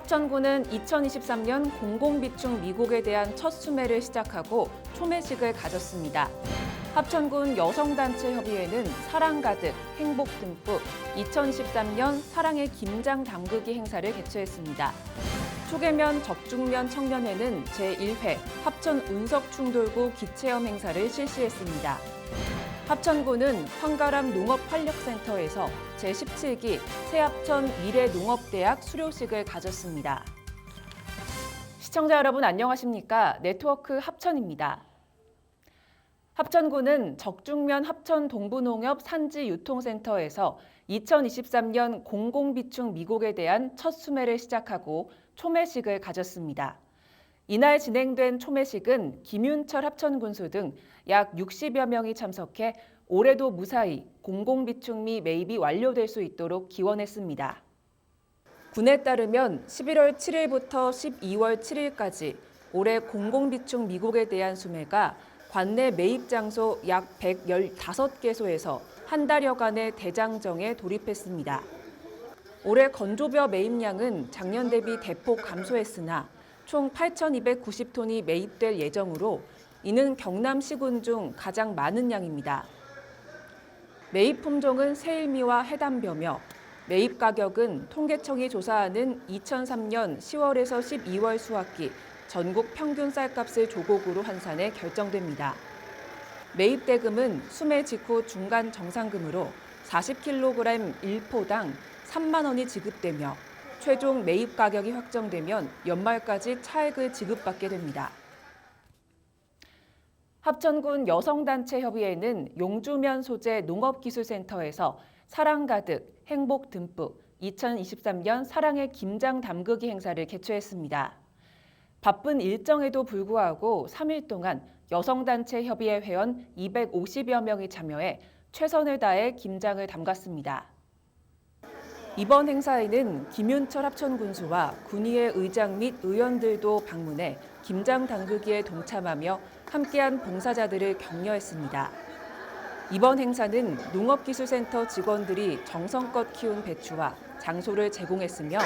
합천군은 2023년 공공비축 미국에 대한 첫 수매를 시작하고 초매식을 가졌습니다. 합천군 여성단체협의회는 사랑 가득, 행복 듬뿍 2023년 사랑의 김장 담그기 행사를 개최했습니다. 초계면 적중면 청년회는 제1회 합천 운석충돌구 기체험 행사를 실시했습니다. 합천군은 황가람 농업활력센터에서 제17기 새합천 미래농업대학 수료식을 가졌습니다. 시청자 여러분 안녕하십니까? 네트워크 합천입니다. 합천군은 적중면 합천 동부농협 산지 유통센터에서 2023년 공공비축 미국에 대한 첫 수매를 시작하고 초매식을 가졌습니다. 이날 진행된 초매식은 김윤철 합천군수 등 약 60여 명이 참석해 올해도 무사히 공공비축미 매입이 완료될 수 있도록 기원했습니다. 군에 따르면 11월 7일부터 12월 7일까지 올해 공공비축 미국에 대한 수매가 관내 매입 장소 약 115개소에서 한 달여간의 대장정에 돌입했습니다. 올해 건조벼 매입량은 작년 대비 대폭 감소했으나 총 8,290톤이 매입될 예정으로 이는 경남 시군 중 가장 많은 양입니다. 매입 품종은 새일미와 해담벼며 매입 가격은 통계청이 조사하는 2003년 10월에서 12월 수확기 전국 평균 쌀값을 조곡으로 환산해 결정됩니다. 매입 대금은 수매 직후 중간 정상금으로 40kg 1포당 3만 원이 지급되며 최종 매입 가격이 확정되면 연말까지 차액을 지급받게 됩니다. 합천군 여성단체협의회는 용주면 소재 농업기술센터에서 사랑 가득, 행복 듬뿍 2023년 사랑의 김장 담그기 행사를 개최했습니다. 바쁜 일정에도 불구하고 3일 동안 여성단체 협의회 회원 250여 명이 참여해 최선을 다해 김장을 담갔습니다. 이번 행사에는 김윤철 합천군수와 군의회 의장 및 의원들도 방문해 김장 담그기에 동참하며 함께한 봉사자들을 격려했습니다. 이번 행사는 농업기술센터 직원들이 정성껏 키운 배추와 장소를 제공했으며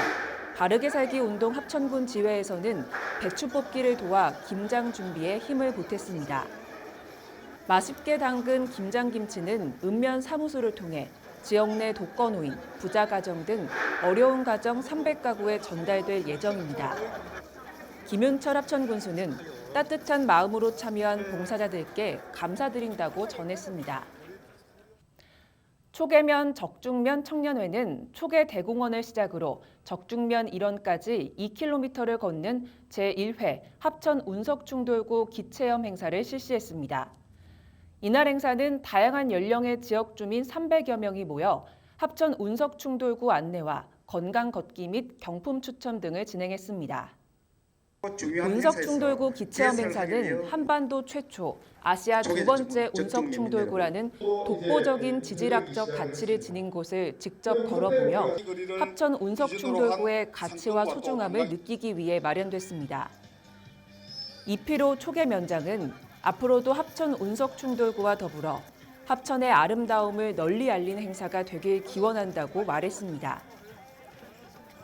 바르게 살기 운동 합천군 지회에서는 배추 뽑기를 도와 김장 준비에 힘을 보탰습니다. 맛있게 담근 김장김치는 읍면 사무소를 통해 지역 내 독거노인, 부자 가정 등 어려운 가정 300가구에 전달될 예정입니다. 김윤철 합천군수는 따뜻한 마음으로 참여한 봉사자들께 감사드린다고 전했습니다. 초계면 적중면 청년회는 초계 대공원을 시작으로 적중면 일원까지 2km를 걷는 제1회 합천 운석충돌구 기체험 행사를 실시했습니다. 이날 행사는 다양한 연령의 지역 주민 300여 명이 모여 합천 운석 충돌구 안내와 건강 걷기 및 경품 추첨 등을 진행했습니다. 운석 충돌구 기체험 행사는 한반도 최초 아시아 두 번째 운석 충돌구라는 독보적인 지질학적 가치를 지닌 곳을 직접 걸어보며 합천 운석 충돌구의 가치와 소중함을 느끼기 위해 마련됐습니다. 이피로 초계 면장은 앞으로도 합천 운석 충돌구와 더불어 합천의 아름다움을 널리 알리는 행사가 되길 기원한다고 말했습니다.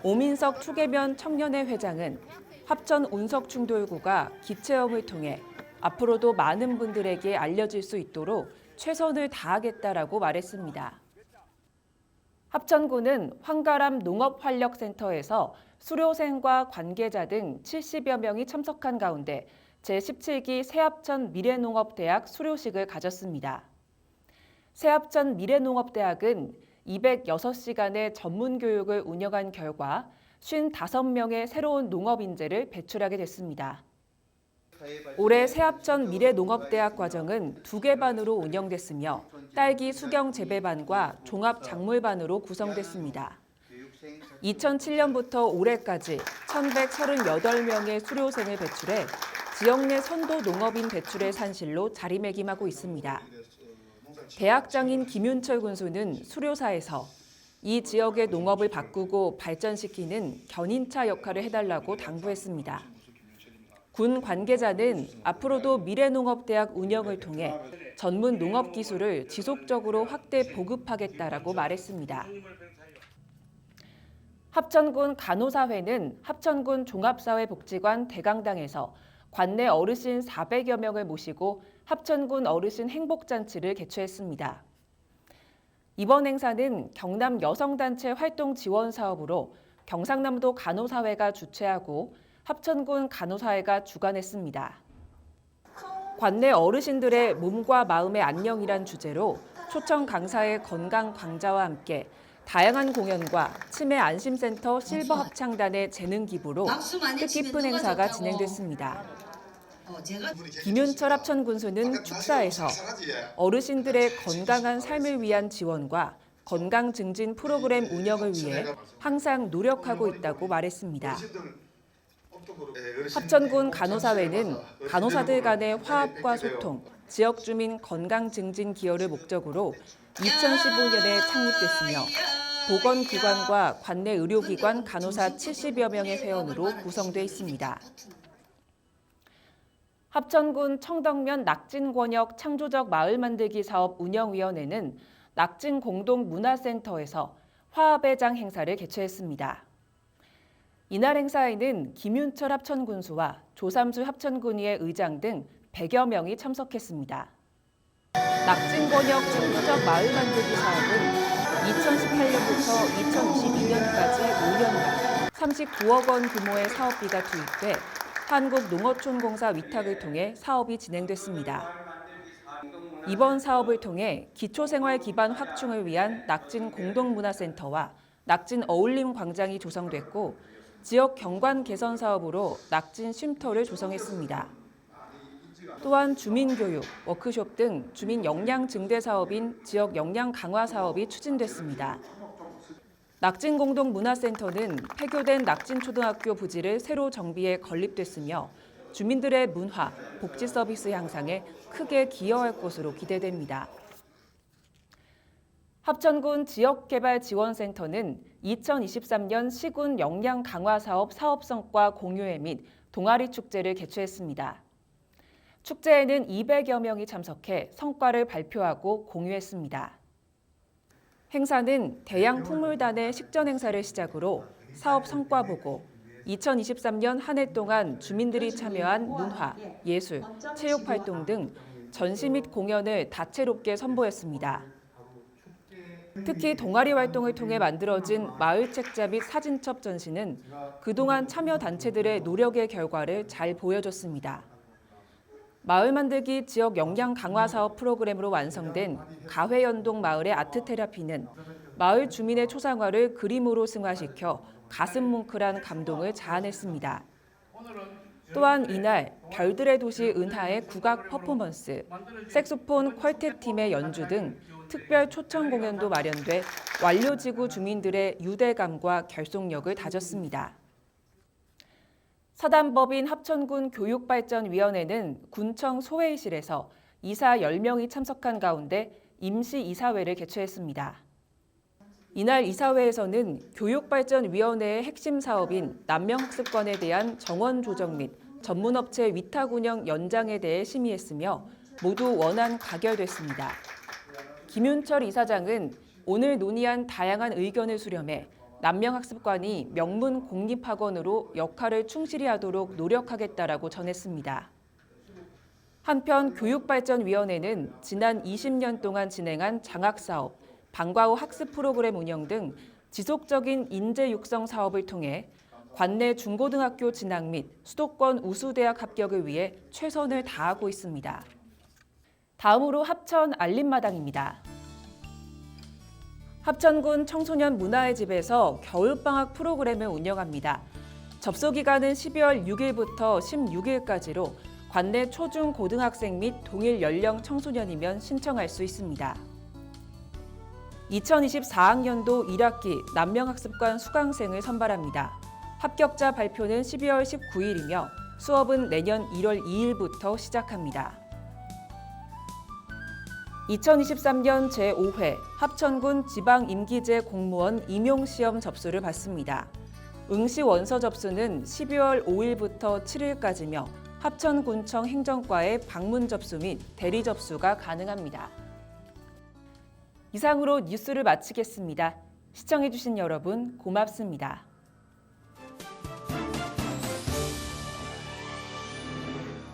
오민석 초계면 청년회 회장은 합천 운석 충돌구가 기체험을 통해 앞으로도 많은 분들에게 알려질 수 있도록 최선을 다하겠다라고 말했습니다. 합천구는 황가람 농업활력센터에서 수료생과 관계자 등 70여 명이 참석한 가운데 제17기 새합천 미래농업대학 수료식을 가졌습니다. 새합천 미래농업대학은 206시간의 전문 교육을 운영한 결과 55명의 새로운 농업 인재를 배출하게 됐습니다. 올해 새합천 미래농업대학 과정은 두 개 반으로 운영됐으며 딸기 수경 재배반과 종합 작물반으로 구성됐습니다. 2007년부터 올해까지 1,138명의 수료생을 배출해 지역 내 선도 농업인 배출의 산실로 자리매김하고 있습니다. 대학장인 김윤철 군수는 수료사에서 이 지역의 농업을 바꾸고 발전시키는 견인차 역할을 해달라고 당부했습니다. 군 관계자는 앞으로도 미래농업대학 운영을 통해 전문 농업 기술을 지속적으로 확대 보급하겠다라고 말했습니다. 합천군 간호사회는 합천군 종합사회복지관 대강당에서 관내 어르신 400여 명을 모시고 합천군 어르신 행복잔치를 개최했습니다. 이번 행사는 경남 여성단체 활동 지원 사업으로 경상남도 간호사회가 주최하고 합천군 간호사회가 주관했습니다. 관내 어르신들의 몸과 마음의 안녕이란 주제로 초청 강사의 건강 강좌와 함께 다양한 공연과 치매 안심센터 실버 합창단의 재능 기부로 뜻깊은 행사가 진행됐습니다. 어, 김윤철 합천군수는 축사에서 어르신들의 건강한 삶을 위한 지원과 건강 증진 프로그램 운영을 위해 항상 노력하고 있다고 말했습니다. 합천군 간호사회는 간호사들 간의 화합과 소통, 지역 주민 건강 증진 기여를 목적으로 2015년에 창립됐으며 보건기관과 관내 의료기관 간호사 70여 명의 회원으로 구성돼 있습니다. 합천군 청덕면 낙진권역 창조적 마을 만들기 사업 운영위원회는 낙진 공동 문화센터에서 화합의 장 행사를 개최했습니다. 이날 행사에는 김윤철 합천군수와 조삼수 합천군위의 의장 등 100여 명이 참석했습니다. 낙진권역 창조적 마을 만들기 사업은 2018년부터 2022년까지 5년간 39억 원 규모의 사업비가 투입돼 한국농어촌공사 위탁을 통해 사업이 진행됐습니다. 이번 사업을 통해 기초생활 기반 확충을 위한 낙진 공동문화센터와 낙진 어울림 광장이 조성됐고 지역 경관 개선 사업으로 낙진 쉼터를 조성했습니다. 또한 주민교육, 워크숍 등 주민 역량 증대 사업인 지역 역량 강화 사업이 추진됐습니다. 낙진 공동문화센터는 폐교된 낙진초등학교 부지를 새로 정비해 건립됐으며 주민들의 문화, 복지 서비스 향상에 크게 기여할 것으로 기대됩니다. 합천군 지역개발지원센터는 2023년 시군 역량 강화 사업 사업 성과 공유회 및 동아리 축제를 개최했습니다. 축제에는 200여 명이 참석해 성과를 발표하고 공유했습니다. 행사는 대양 풍물단의 식전 행사를 시작으로 사업 성과 보고 2023년 한 해 동안 주민들이 참여한 문화, 예술, 체육 활동 등 전시 및 공연을 다채롭게 선보였습니다. 특히 동아리 활동을 통해 만들어진 마을 책자 및 사진첩 전시는 그동안 참여 단체들의 노력의 결과를 잘 보여줬습니다. 마을 만들기 지역 역량 강화 사업 프로그램으로 완성된 가회연동 마을의 아트 테라피는 마을 주민의 초상화를 그림으로 승화시켜 가슴 뭉클한 감동을 자아냈습니다. 또한 이날 별들의 도시 은하의 국악 퍼포먼스, 색소폰 퀄텟 팀의 연주 등 특별 초청 공연도 마련돼 완료지구 주민들의 유대감과 결속력을 다졌습니다. 사단법인 합천군 교육발전위원회는 군청 소회의실에서 이사 10명이 참석한 가운데 임시 이사회를 개최했습니다. 이날 이사회에서는 교육발전위원회의 핵심 사업인 남명학습관에 대한 정원 조정 및 전문업체 위탁 운영 연장에 대해 심의했으며 모두 원안 가결됐습니다. 김윤철 이사장은 오늘 논의한 다양한 의견을 수렴해 남명학습관이 명문 공립학원으로 역할을 충실히 하도록 노력하겠다라고 전했습니다. 한편 교육발전위원회는 지난 20년 동안 진행한 장학사업, 방과 후 학습 프로그램 운영 등 지속적인 인재 육성 사업을 통해 관내 중고등학교 진학 및 수도권 우수대학 합격을 위해 최선을 다하고 있습니다. 다음으로 합천 알림마당입니다. 합천군 청소년 문화의 집에서 겨울방학 프로그램을 운영합니다. 접수 기간은 12월 6일부터 16일까지로 관내 초중 고등학생 및 동일 연령 청소년이면 신청할 수 있습니다. 2024학년도 1학기 남명학습관 수강생을 선발합니다. 합격자 발표는 12월 19일이며 수업은 내년 1월 2일부터 시작합니다. 2023년 제5회 합천군 지방임기제 공무원 임용시험 접수를 받습니다. 응시 원서 접수는 12월 5일부터 7일까지며 합천군청 행정과의 방문 접수 및 대리 접수가 가능합니다. 이상으로 뉴스를 마치겠습니다. 시청해주신 여러분 고맙습니다.